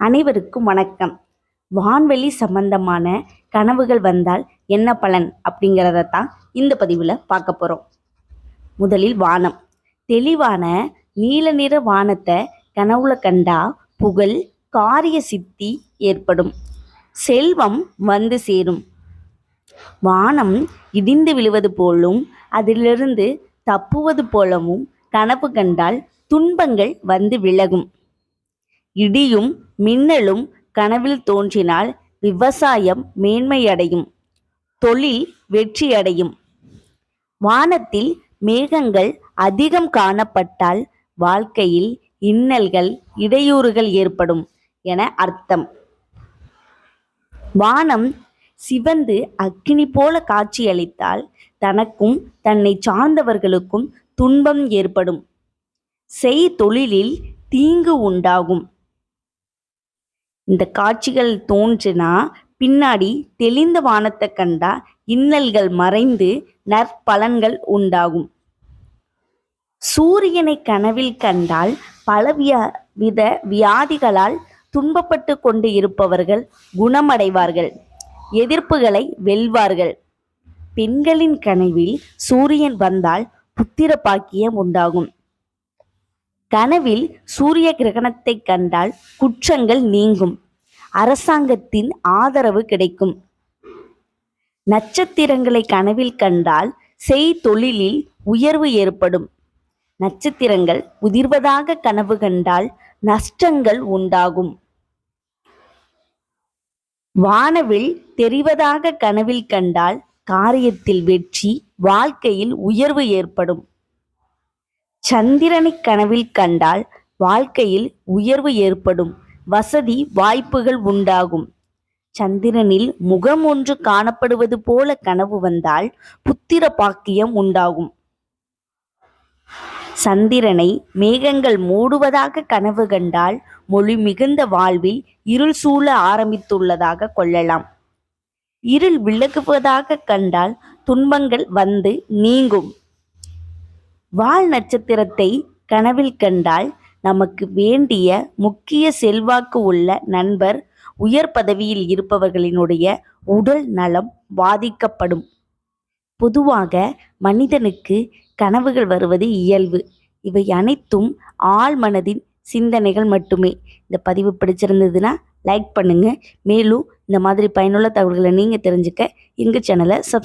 அனைவருக்கும் வணக்கம். வான்வெளி சம்பந்தமான கனவுகள் வந்தால் என்ன பலன் அப்படிங்கிறத தான் இந்த பதிவில் பார்க்க போகிறோம் முதலில் வானம். தெளிவான நீல நிற வானத்தை கனவுல கண்டா புகழ் காரிய சித்தி ஏற்படும். செல்வம் வந்து சேரும். வானம் இடிந்து விழுவது போலும் அதிலிருந்து தப்புவது போலவும் கனவு கண்டால் துன்பங்கள் வந்து விலகும். இடியும் மின்னலும் கனவில் தோன்றினால் விவசாயம் மேன்மையடையும் தொழில் வெற்றியடையும். வானத்தில் மேகங்கள் அதிகம் காணப்பட்டால் வாழ்க்கையில் இன்னல்கள் இடையூறுகள் ஏற்படும் என அர்த்தம். வானம் சிவந்து அக்கினி போல காட்சியளித்தால் தனக்கும் தன்னை சார்ந்தவர்களுக்கும் துன்பம் ஏற்படும். செய் தொழிலில் தீங்கு உண்டாகும். இந்த காட்சிகள் தோன்றினா பின்னாடி தெளிந்த வானத்தை கண்டா இன்னல்கள் மறைந்து நற்பலன்கள் உண்டாகும். சூரியனை கனவில் கண்டால் பல வித வியாதிகளால் துன்பப்பட்டு கொண்டு இருப்பவர்கள் குணமடைவார்கள். எதிர்ப்புகளை வெல்வார்கள். பெண்களின் கனவில் சூரியன் வந்தால் புத்திர பாக்கியம் உண்டாகும். கனவில் சூரிய கிரகணத்தை கண்டால் குற்றங்கள் நீங்கும். அரசாங்கத்தின் ஆதரவு கிடைக்கும். நட்சத்திரங்களை கனவில் கண்டால் செய் தொழிலில் உயர்வு ஏற்படும். நட்சத்திரங்கள் உதிர்வதாக கனவு கண்டால் நஷ்டங்கள் உண்டாகும். வானவில் தெரிவதாக கனவில் கண்டால் காரியத்தில் வெற்றி வாழ்க்கையில் உயர்வு ஏற்படும். சந்திரனை கனவில் கண்டால் வாழ்க்கையில் உயர்வு ஏற்படும். வசதி வாய்ப்புகள் உண்டாகும். சந்திரனில் முகம் ஒன்று காணப்படுவது போல கனவு வந்தால் புத்திர பாக்கியம் உண்டாகும். சந்திரனை மேகங்கள் மூடுவதாக கனவு கண்டால் மொழி மிகுந்த வாழ்வில் இருள் சூழ ஆரம்பித்துள்ளதாக கொள்ளலாம். இருள் விலகுவதாக கண்டால் துன்பங்கள் வந்து நீங்கும். வால் நட்சத்திரத்தை கனவில் கண்டால் நமக்கு வேண்டிய முக்கிய செல்வாக்கு உள்ள நண்பர் உயர் பதவியில் இருப்பவர்களினுடைய உடல் நலம் பாதிக்கப்படும். பொதுவாக மனிதனுக்கு கனவுகள் வருவது இயல்பு. இவை அனைத்தும் ஆள் மனதின் சிந்தனைகள் மட்டுமே. இந்த பதிவு பிடிச்சிருந்ததுன்னா லைக் பண்ணுங்கள் மேலும் இந்த மாதிரி பயனுள்ள தகவல்களை நீங்கள் தெரிஞ்சுக்க எங்கள் சேனலை சப்